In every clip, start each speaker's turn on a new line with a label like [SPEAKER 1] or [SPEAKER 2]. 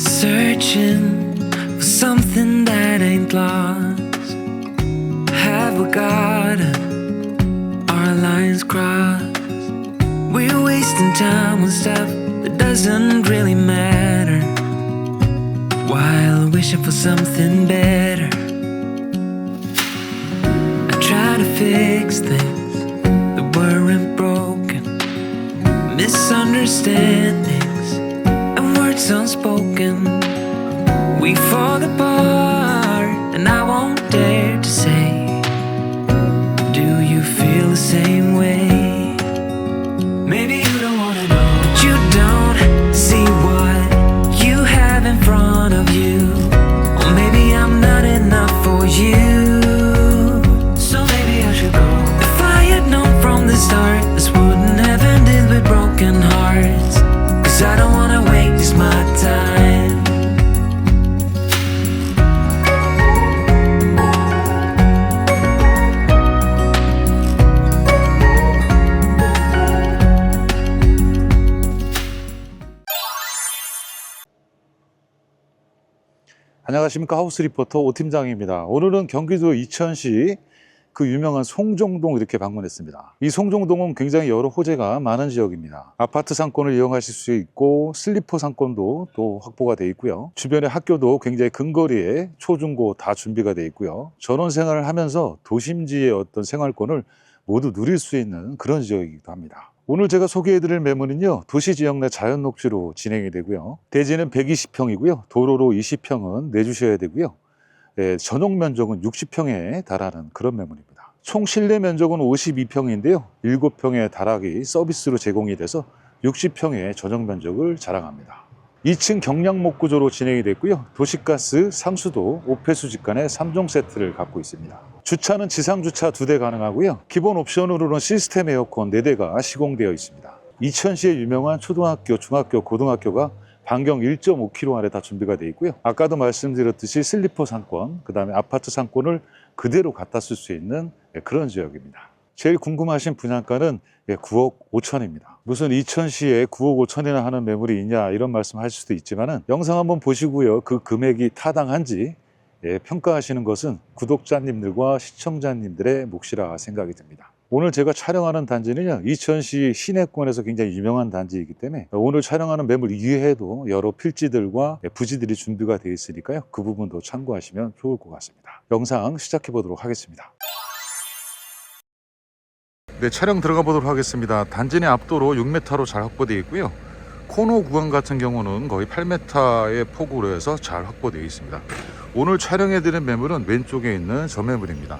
[SPEAKER 1] Searching for something that ain't lost. Have we got our lines crossed? We're wasting time on stuff that doesn't really matter. While wishing for something better. I try to fix things that weren't broken. Misunderstandings and unspoken. We fall apart, and I won't dare to say, Do you feel the same way?
[SPEAKER 2] 안녕하십니까 하우스 리포터 오 팀장입니다. 오늘은 경기도 이천시 그 유명한 송정동 이렇게 방문했습니다. 이 송정동은 굉장히 여러 호재가 많은 지역입니다. 아파트 상권을 이용하실 수 있고 슬리퍼 상권도 또 확보가 돼 있고요. 주변에 학교도 굉장히 근거리에 초중고 다 준비가 돼 있고요. 전원 생활을 하면서 도심지의 어떤 생활권을 모두 누릴 수 있는 그런 지역이기도 합니다. 오늘 제가 소개해드릴 매물은요 도시 지역 내 자연 녹지로 진행이 되고요. 대지는 120평이고요 도로로 20평은 내주셔야 되고요. 예, 전용 면적은 60평에 달하는 그런 매물입니다. 총 실내 면적은 52평인데요 7평의 다락이 서비스로 제공이 돼서 60평의 전용 면적을 자랑합니다 2층 경량목 구조로 진행이 됐고요. 도시가스, 상수도, 오폐수 직관의 3종 세트를 갖고 있습니다. 주차는 지상 주차 2대 가능하고요. 기본 옵션으로는 시스템 에어컨 4대가 시공되어 있습니다. 이천시의 유명한 초등학교, 중학교, 고등학교가 반경 1.5km 안에 다 준비가 되어 있고요. 아까도 말씀드렸듯이 슬리퍼 상권, 그 다음에 아파트 상권을 그대로 갖다 쓸 수 있는 그런 지역입니다. 제일 궁금하신 분양가는 9억 5천입니다. 무슨 이천시에 9억 5천이나 하는 매물이 있냐 이런 말씀 하실 수도 있지만은 영상 한번 보시고요. 그 금액이 타당한지 예, 평가하시는 것은 구독자님들과 시청자님들의 몫이라 생각이 듭니다. 오늘 제가 촬영하는 단지는요, 이천시 시내권에서 굉장히 유명한 단지이기 때문에 오늘 촬영하는 매물 이외에도 여러 필지들과 부지들이 준비가 되어 있으니까요. 그 부분도 참고하시면 좋을 것 같습니다. 영상 시작해 보도록 하겠습니다. 네, 촬영 들어가 보도록 하겠습니다. 단지 내 앞도로 6m로 잘 확보되어 있고요. 코너 구간 같은 경우는 거의 8m의 폭으로 해서 잘 확보되어 있습니다. 오늘 촬영해드린 매물은 왼쪽에 있는 저 매물입니다.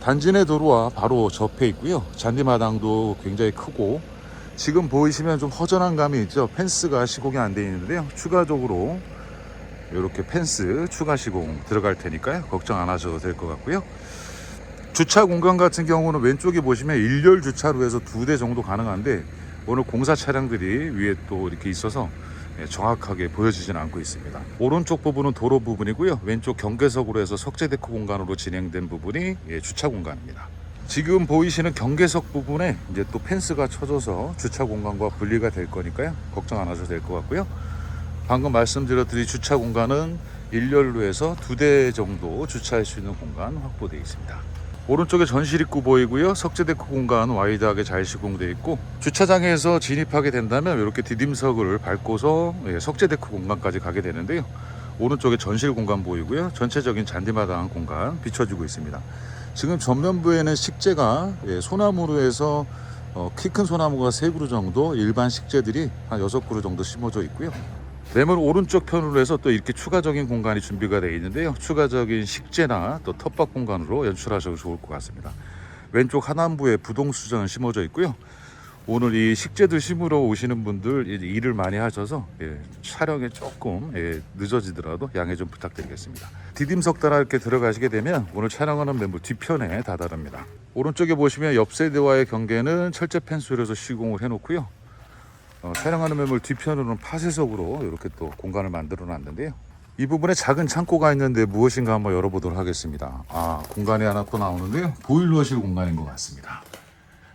[SPEAKER 2] 단지 내 도로와 바로 접해 있고요. 잔디마당도 굉장히 크고 지금 보이시면 좀 허전한 감이 있죠. 펜스가 시공이 안 되어 있는데요. 추가적으로 이렇게 펜스 추가 시공 들어갈 테니까요. 걱정 안 하셔도 될 것 같고요. 주차 공간 같은 경우는 왼쪽에 보시면 일렬 주차로 해서 두 대 정도 가능한데 오늘 공사 차량들이 위에 또 이렇게 있어서 예, 정확하게 보여지지는 않고 있습니다. 오른쪽 부분은 도로 부분이고요. 왼쪽 경계석으로 해서 석재 데크 공간으로 진행된 부분이 예, 주차 공간입니다. 지금 보이시는 경계석 부분에 이제 또 펜스가 쳐져서 주차 공간과 분리가 될 거니까요. 걱정 안 하셔도 될 것 같고요. 방금 말씀드렸듯이 주차 공간은 일렬로 해서 두 대 정도 주차할 수 있는 공간 확보되어 있습니다. 오른쪽에 전실 입구 보이고요. 석재데크 공간 와이드하게 잘 시공되어 있고 주차장에서 진입하게 된다면 이렇게 디딤석을 밟고서 예, 석재데크 공간까지 가게 되는데요. 오른쪽에 전실 공간 보이고요. 전체적인 잔디마당 공간 비춰지고 있습니다. 지금 전면부에는 식재가 예, 소나무로 해서 어, 키큰 소나무가 세 그루 정도 일반 식재들이 한 여섯 그루 정도 심어져 있고요. 매물 오른쪽 편으로 해서 또 이렇게 추가적인 공간이 준비가 되어 있는데요. 추가적인 식재나 또 텃밭 공간으로 연출하셔도 좋을 것 같습니다. 왼쪽 하남부에 부동수전은 심어져 있고요. 오늘 이 식재들 심으러 오시는 분들 일을 많이 하셔서 예, 촬영에 조금 예, 늦어지더라도 양해 좀 부탁드리겠습니다. 디딤석 따라 이렇게 들어가시게 되면 오늘 촬영하는 매물 뒤편에 다다릅니다. 오른쪽에 보시면 옆 세대와의 경계는 철제 펜스로 해서 시공을 해놓고요. 어, 촬영하는 매물 뒤편으로는 파쇄석으로 이렇게 또 공간을 만들어 놨는데요. 이 부분에 작은 창고가 있는데 무엇인가 한번 열어보도록 하겠습니다. 아, 공간이 하나 또 나오는데요. 보일러실 공간인 것 같습니다.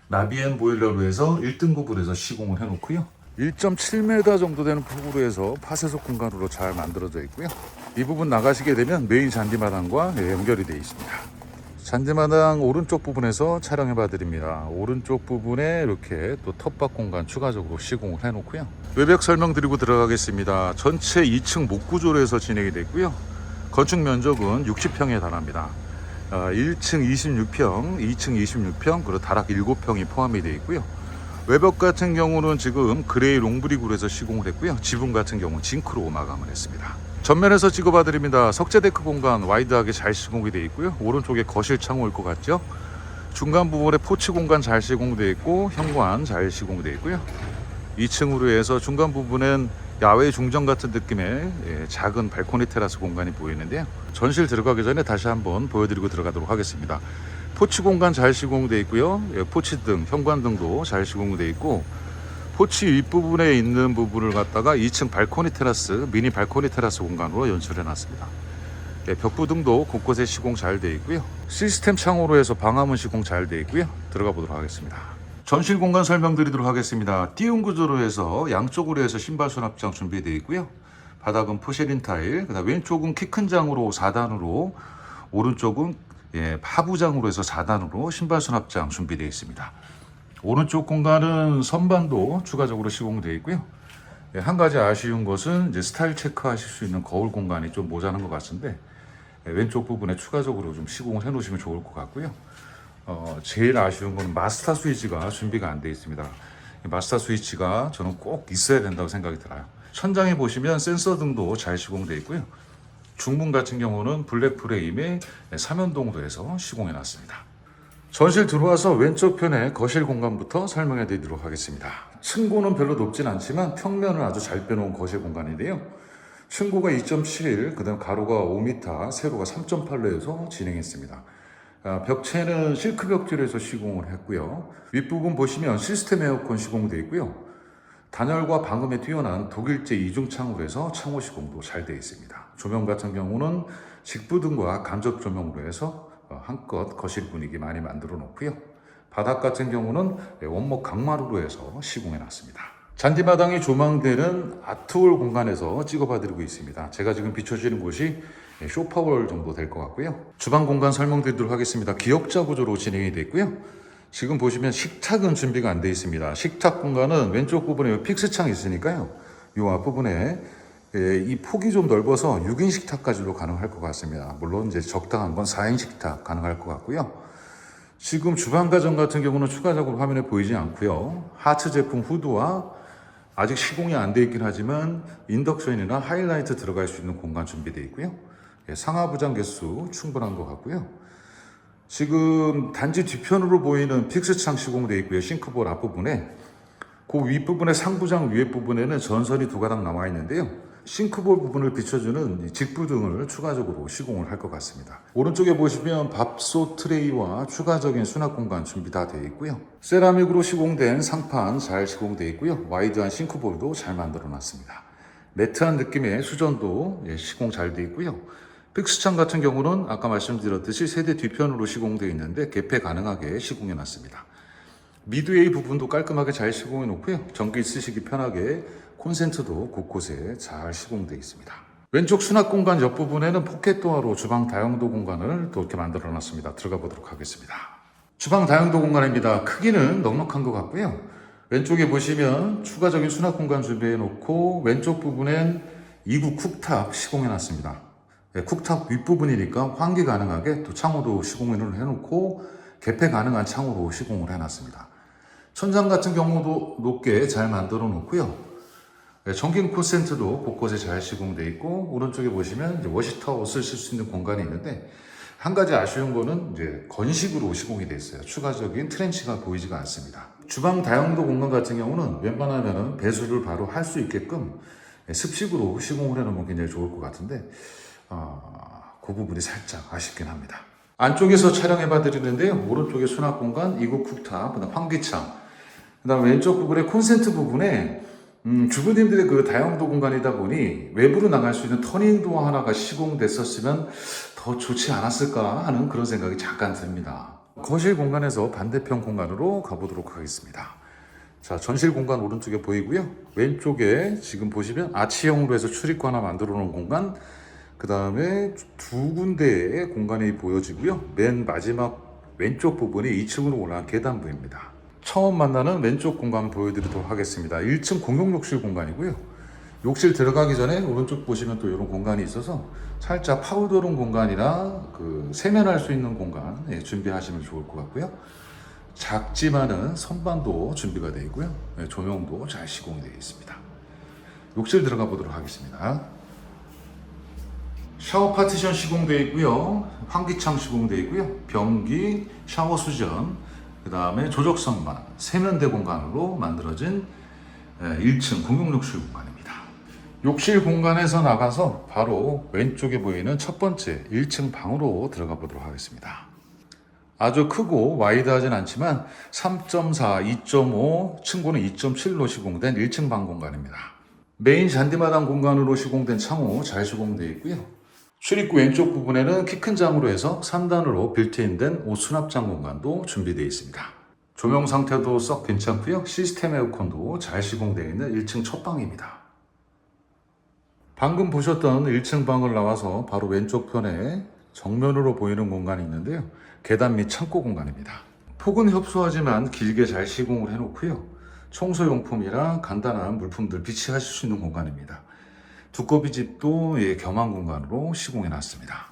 [SPEAKER 2] 나비엔 보일러로 해서 1등급으로 해서 시공을 해놓고요. 1.7m 정도 되는 폭으로 해서 파쇄석 공간으로 잘 만들어져 있고요. 이 부분 나가시게 되면 메인 잔디마당과 예, 연결이 되어 있습니다. 잔디마당 오른쪽 부분에서 촬영해 봐 드립니다. 오른쪽 부분에 이렇게 또 텃밭 공간 추가적으로 시공을 해 놓고요. 외벽 설명 드리고 들어가겠습니다. 전체 2층 목구조로 해서 진행이 됐고요. 건축 면적은 60평에 달합니다. 아, 1층 26평, 2층 26평, 그리고 다락 7평이 포함이 되어 있고요. 외벽 같은 경우는 지금 그레이 롱브릭으로 해서 시공을 했고요. 지붕 같은 경우는 징크로 마감을 했습니다. 전면에서 찍어봐 드립니다. 석재 데크 공간 와이드하게 잘 시공이 되어 있고요. 오른쪽에 거실 창호일 것 같죠? 중간 부분에 포치 공간 잘 시공되어 있고 현관 잘 시공되어 있고요. 2층으로 해서 중간 부분엔 야외 중정 같은 느낌의 예, 작은 발코니 테라스 공간이 보이는데요. 전실 들어가기 전에 다시 한번 보여드리고 들어가도록 하겠습니다. 포치 공간 잘 시공되어 있고요. 예, 포치 등, 현관 등도 잘 시공되어 있고 포치 윗부분에 있는 부분을 갖다가 2층 발코니 테라스, 미니 발코니 테라스 공간으로 연출해 놨습니다. 예, 벽부 등도 곳곳에 시공 잘 되어 있고요. 시스템 창호로 해서 방화문 시공 잘 되어 있고요. 들어가 보도록 하겠습니다. 전실 공간 설명드리도록 하겠습니다. 띄운 구조로 해서 양쪽으로 해서 신발 수납장 준비되어 있고요. 바닥은 포쉐린 타일, 그다음 왼쪽은 키 큰 장으로 4단으로, 오른쪽은 예, 하부장으로 해서 4단으로 신발 수납장 준비되어 있습니다. 오른쪽 공간은 선반도 추가적으로 시공되어 있고요. 예, 한 가지 아쉬운 것은 이제 스타일 체크하실 수 있는 거울 공간이 좀 모자란 것 같은데 예, 왼쪽 부분에 추가적으로 좀 시공을 해 놓으시면 좋을 것 같고요. 어, 제일 아쉬운 건 마스터 스위치가 준비가 안 되어 있습니다. 이 마스터 스위치가 저는 꼭 있어야 된다고 생각이 들어요. 천장에 보시면 센서 등도 잘 시공되어 있고요. 중문 같은 경우는 블랙 프레임에 삼연동도 해서 시공해 놨습니다. 전실 들어와서 왼쪽 편에 거실 공간부터 설명해 드리도록 하겠습니다. 층고는 별로 높진 않지만 평면을 아주 잘 빼놓은 거실 공간인데요. 층고가 2.7, 그 다음 가로가 5m, 세로가 3.8로 해서 진행했습니다. 아, 벽체는 실크 벽지로 해서 시공을 했고요. 윗부분 보시면 시스템 에어컨 시공되어 있고요. 단열과 방음에 뛰어난 독일제 이중창으로 해서 창호 시공도 잘 되어 있습니다. 조명 같은 경우는 직부등과 간접 조명으로 해서 어, 한껏 거실 분위기 많이 만들어 놓고요. 바닥 같은 경우는 원목 강마루로 해서 시공해 놨습니다. 잔디마당이 조망되는 아트홀 공간에서 찍어봐 드리고 있습니다. 제가 지금 비춰지는 곳이 쇼파월 정도 될 것 같고요. 주방 공간 설명드리도록 하겠습니다. 기역자 구조로 진행이 됐고요. 지금 보시면 식탁은 준비가 안 되어 있습니다. 식탁 공간은 왼쪽 부분에 픽스창이 있으니까요. 이 앞부분에 예, 이 폭이 좀 넓어서 6인 식탁까지도 가능할 것 같습니다. 물론 이제 적당한 건 4인 식탁 가능할 것 같고요. 지금 주방 가정 같은 경우는 추가적으로 화면에 보이지 않고요. 하츠 제품 후드와 아직 시공이 안 돼 있긴 하지만 인덕션이나 하이라이트 들어갈 수 있는 공간 준비되어 있고요. 예, 상하 부장 개수 충분한 것 같고요. 지금 단지 뒤편으로 보이는 픽스창 시공되어 있고요. 싱크볼 앞부분에 그 윗부분의 상부장 위에 부분에는 전선이 두 가닥 남아 있는데요. 싱크볼 부분을 비춰주는 이 직부 등을 추가적으로 시공을 할 것 같습니다. 오른쪽에 보시면 밥솥 트레이와 추가적인 수납 공간 준비 다 되어 있고요. 세라믹으로 시공된 상판 잘 시공되어 있고요. 와이드한 싱크볼도 잘 만들어 놨습니다. 매트한 느낌의 수전도 예, 시공 잘 되어 있고요. 픽스창 같은 경우는 아까 말씀드렸듯이 세대 뒤편으로 시공되어 있는데 개폐 가능하게 시공해 놨습니다. 미드웨이 부분도 깔끔하게 잘 시공해 놓고요. 전기 쓰시기 편하게 콘센트도 곳곳에 잘 시공되어 있습니다. 왼쪽 수납 공간 옆부분에는 포켓 도어로 주방 다용도 공간을 또 이렇게 만들어 놨습니다. 들어가 보도록 하겠습니다. 주방 다용도 공간입니다. 크기는 넉넉한 것 같고요. 왼쪽에 보시면 추가적인 수납 공간 준비해 놓고 왼쪽 부분엔 2구 쿡탑 시공해 놨습니다. 네, 쿡탑 윗부분이니까 환기 가능하게 또 창호도 시공을 해놓고 개폐 가능한 창호로 시공을 해놨습니다. 천장 같은 경우도 높게 잘 만들어 놓고요. 네, 전기 콘센트도 곳곳에 잘 시공되어 있고 오른쪽에 보시면 이제 워시타워 쓰실 수 있는 공간이 있는데 한 가지 아쉬운 거는 이제 건식으로 시공이 되어 있어요. 추가적인 트렌치가 보이지가 않습니다. 주방 다용도 공간 같은 경우는 웬만하면 배수를 바로 할 수 있게끔 습식으로 시공을 해놓으면 굉장히 좋을 것 같은데 어, 그 부분이 살짝 아쉽긴 합니다. 안쪽에서 촬영해봐 드리는데요. 오른쪽에 수납 공간, 이국 쿡탑, 그다음 환기창, 그다음 왼쪽 부분에 콘센트 부분에 음, 주부님들의 그 다용도 공간이다 보니 외부로 나갈 수 있는 터닝도어 하나가 시공됐었으면 더 좋지 않았을까 하는 그런 생각이 잠깐 듭니다. 거실 공간에서 반대편 공간으로 가보도록 하겠습니다. 자, 전실 공간 오른쪽에 보이고요. 왼쪽에 지금 보시면 아치형으로 해서 출입구 하나 만들어 놓은 공간, 그 다음에 두 군데의 공간이 보여지고요. 맨 마지막 왼쪽 부분이 2층으로 올라간 계단부입니다. 처음 만나는 왼쪽 공간 보여드리도록 하겠습니다. 1층 공용 욕실 공간이고요. 욕실 들어가기 전에 오른쪽 보시면 또 이런 공간이 있어서 살짝 파우더룸 공간이나 그 세면할 수 있는 공간 예, 준비하시면 좋을 것 같고요. 작지만은 선반도 준비가 되어 있고요. 예, 조명도 잘 시공이 되어 있습니다. 욕실 들어가 보도록 하겠습니다. 샤워 파티션 시공되어 있고요. 환기창 시공되어 있고요. 변기, 샤워 수전, 그 다음에 조적 선반, 세면대 공간으로 만들어진 예, 1층 공용 욕실 공간입니다. 욕실 공간에서 나가서 바로 왼쪽에 보이는 첫 번째 1층 방으로 들어가 보도록 하겠습니다. 아주 크고 와이드하진 않지만 3.4, 2.5, 층고는 2.7로 시공된 1층 방 공간입니다. 메인 잔디마당 공간으로 시공된 창호 잘 시공되어 있고요. 출입구 왼쪽 부분에는 키 큰 장으로 해서 3단으로 빌트인된 옷 수납장 공간도 준비되어 있습니다. 조명 상태도 썩 괜찮고요. 시스템 에어컨도 잘 시공되어 있는 1층 첫 방입니다. 방금 보셨던 1층 방을 나와서 바로 왼쪽 편에 정면으로 보이는 공간이 있는데요. 계단 및 창고 공간입니다. 폭은 협소하지만 길게 잘 시공을 해놓고요. 청소용품이랑 간단한 물품들 비치하실 수 있는 공간입니다. 두꺼비 집도 예, 겸한 공간으로 시공해 놨습니다.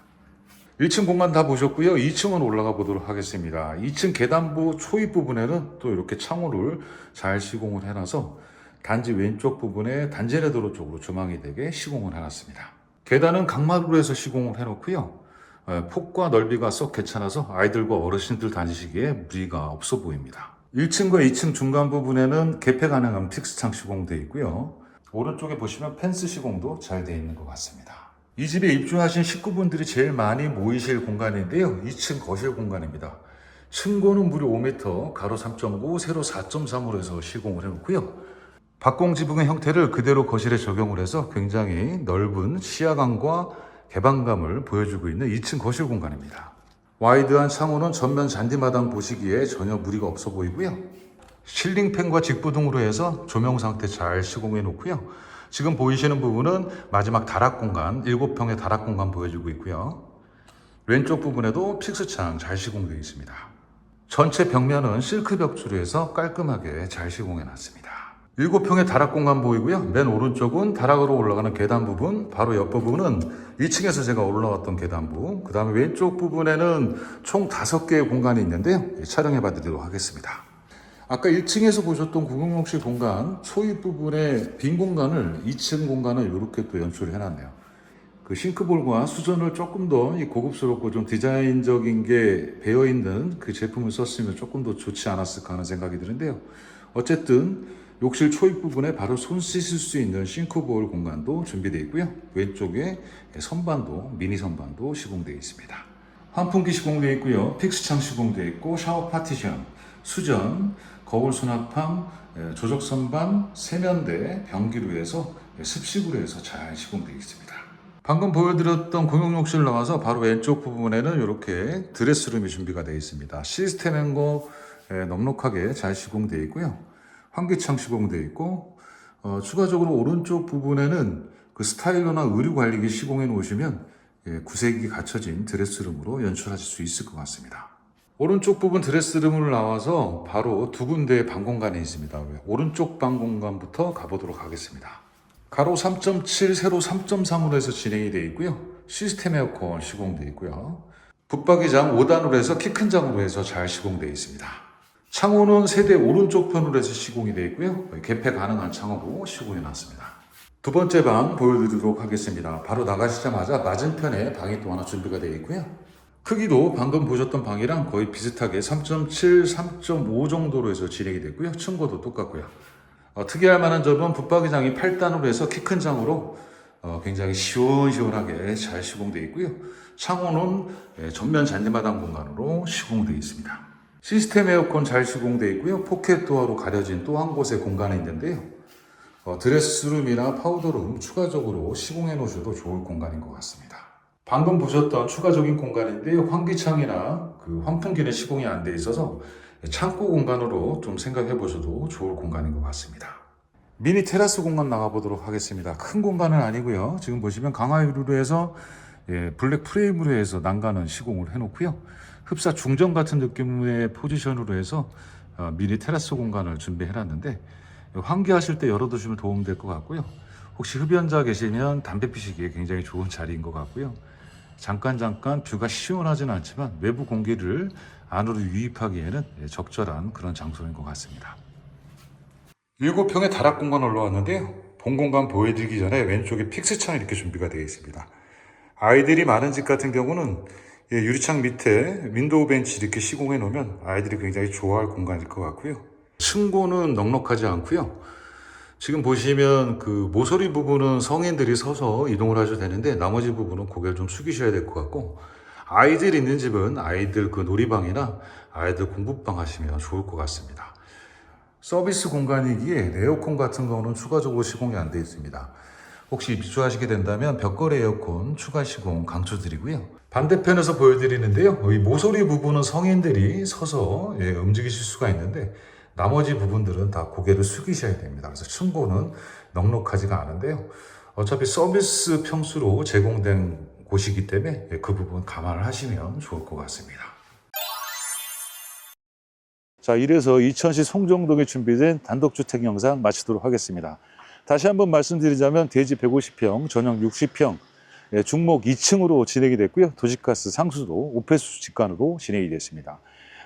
[SPEAKER 2] 1층 공간 다 보셨고요. 2층은 올라가 보도록 하겠습니다. 2층 계단부 초입 부분에는 또 이렇게 창호를 잘 시공을 해놔서 단지 왼쪽 부분에 단지레도로 쪽으로 조망이 되게 시공을 해놨습니다. 계단은 강마루로 해서 시공을 해놓고요. 에, 폭과 넓이가 썩 괜찮아서 아이들과 어르신들 다니시기에 무리가 없어 보입니다. 1층과 2층 중간 부분에는 개폐 가능한 픽스창 시공되어 있고요. 오른쪽에 보시면 펜스 시공도 잘 되어 있는 것 같습니다. 이 집에 입주하신 식구분들이 제일 많이 모이실 공간인데요. 2층 거실 공간입니다. 층고는 무려 5m, 가로 3.9, 세로 4.3으로 해서 시공을 해놓고요. 박공 지붕의 형태를 그대로 거실에 적용을 해서 굉장히 넓은 시야감과 개방감을 보여주고 있는 2층 거실 공간입니다. 와이드한 창호는 전면 잔디마당 보시기에 전혀 무리가 없어 보이고요. 실링팬과 직부 등으로 해서 조명 상태 잘 시공해 놓고요. 지금 보이시는 부분은 마지막 다락 공간, 7평의 다락 공간 보여주고 있고요. 왼쪽 부분에도 픽스창 잘 시공되어 있습니다. 전체 벽면은 실크 벽주로 해서 깔끔하게 잘 시공해 놨습니다. 7평의 다락 공간 보이고요. 맨 오른쪽은 다락으로 올라가는 계단 부분, 바로 옆 부분은 2층에서 제가 올라왔던 계단부, 그 다음에 왼쪽 부분에는 총 5개의 공간이 있는데요. 예, 촬영해 봐드리도록 하겠습니다. 아까 1층에서 보셨던 구경욕실 공간, 초입 부분의 빈 공간을 2층 공간을 이렇게 또 연출을 해놨네요. 그 싱크볼과 수전을 조금 더 이 고급스럽고 좀 디자인적인 게 배어 있는 그 제품을 썼으면 조금 더 좋지 않았을까 하는 생각이 드는데요. 어쨌든 욕실 초입 부분에 바로 손 씻을 수 있는 싱크볼 공간도 준비되어 있고요. 왼쪽에 선반도 미니 선반도 시공되어 있습니다. 환풍기 시공되어 있고요. 픽스창 시공되어 있고 샤워 파티션, 수전, 거울 수납함, 예, 조적 선반, 세면대, 변기로 해서 예, 습식으로 해서 잘 시공되어 있습니다. 방금 보여드렸던 공용욕실 나와서 바로 왼쪽 부분에는 이렇게 드레스룸이 준비가 되어 있습니다. 시스템 앵거 예, 넉넉하게 잘 시공되어 있고요. 환기창 시공되어 있고 어, 추가적으로 오른쪽 부분에는 그 스타일러나 의류 관리기 시공해 놓으시면 예, 구색이 갖춰진 드레스룸으로 연출하실 수 있을 것 같습니다. 오른쪽 부분 드레스룸으로 나와서 바로 두 군데의 방 공간이 있습니다. 오른쪽 방 공간부터 가보도록 하겠습니다. 가로 3.7, 세로 3.3으로 해서 진행이 되어 있고요. 시스템 에어컨 시공되어 있고요. 붙박이장 5단으로 해서 키 큰 장으로 해서 잘 시공되어 있습니다. 창호는 세대 오른쪽 편으로 해서 시공이 되어 있고요. 개폐 가능한 창호로 시공해 놨습니다. 두 번째 방 보여드리도록 하겠습니다. 바로 나가시자마자 맞은편에 방이 또 하나 준비가 되어 있고요. 크기도 방금 보셨던 방이랑 거의 비슷하게 3.7, 3.5 정도로 해서 진행이 됐고요. 층고도 똑같고요. 어, 특이할 만한 점은 붙박이장이 8단으로 해서 키 큰 장으로 어, 굉장히 시원시원하게 잘 시공되어 있고요. 창호는 예, 전면 잔디마당 공간으로 시공되어 있습니다. 시스템 에어컨 잘 시공되어 있고요. 포켓 도어로 가려진 또 한 곳의 공간이 있는데요. 어, 드레스룸이나 파우더룸 추가적으로 시공해 놓으셔도 좋을 공간인 것 같습니다. 방금 보셨던 추가적인 공간인데요. 환기창이나 그 환풍기는 시공이 안 돼 있어서 창고 공간으로 좀 생각해 보셔도 좋을 공간인 것 같습니다. 미니 테라스 공간 나가보도록 하겠습니다. 큰 공간은 아니고요. 지금 보시면 강화유리로 해서 예, 블랙 프레임으로 해서 난간은 시공을 해놓고요. 흡사 중정 같은 느낌의 포지션으로 해서 어, 미니 테라스 공간을 준비해놨는데 환기하실 때 열어두시면 도움될 것 같고요. 혹시 흡연자 계시면 담배 피시기에 굉장히 좋은 자리인 것 같고요. 잠깐 잠깐 뷰가 시원하지는 않지만 외부 공기를 안으로 유입하기에는 예, 적절한 그런 장소인 것 같습니다. 7평의 다락 공간 올라왔는데요. 본 공간 보여드리기 전에 왼쪽에 픽스창 이렇게 준비가 되어 있습니다. 아이들이 많은 집 같은 경우는 예, 유리창 밑에 윈도우 벤치 이렇게 시공해 놓으면 아이들이 굉장히 좋아할 공간일 것 같고요. 층고는 넉넉하지 않고요. 지금 보시면 그 모서리 부분은 성인들이 서서 이동을 하셔도 되는데 나머지 부분은 고개를 좀 숙이셔야 될 것 같고 아이들 있는 집은 아이들 그 놀이방이나 아이들 공부방 하시면 좋을 것 같습니다. 서비스 공간이기에 에어컨 같은 거는 추가적으로 시공이 안 되어 있습니다. 혹시 입주하시게 된다면 벽걸이 에어컨 추가 시공 강추드리고요. 반대편에서 보여드리는데요. 이 모서리 부분은 성인들이 서서 예, 움직이실 수가 있는데 나머지 부분들은 다 고개를 숙이셔야 됩니다. 그래서 층고는 넉넉하지가 않은데요. 어차피 서비스 평수로 제공된 곳이기 때문에 예, 그 부분 감안을 하시면 좋을 것 같습니다. 자, 이래서 이천시 송정동에 준비된 단독주택 영상 마치도록 하겠습니다. 다시 한번 말씀드리자면 대지 150평, 전용 60평, 예, 중목 2층으로 진행이 됐고요. 도시가스 상수도 오페수 직관으로 진행이 됐습니다.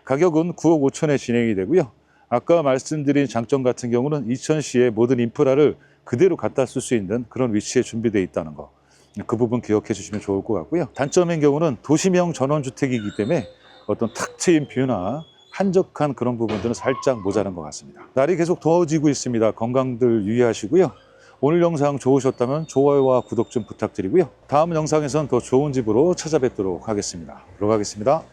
[SPEAKER 2] 가격은 9억 5천에 진행이 되고요. 아까 말씀드린 장점 같은 경우는 이천시의 모든 인프라를 그대로 갖다 쓸 수 있는 그런 위치에 준비되어 있다는 거. 그 부분 기억해 주시면 좋을 것 같고요. 단점인 경우는 도시명 전원주택이기 때문에 어떤 탁 트인 뷰나 한적한 그런 부분들은 살짝 모자란 것 같습니다. 날이 계속 더워지고 있습니다. 건강들 유의하시고요. 오늘 영상 좋으셨다면 좋아요와 구독 좀 부탁드리고요. 다음 영상에선 더 좋은 집으로 찾아뵙도록 하겠습니다. 들어가겠습니다.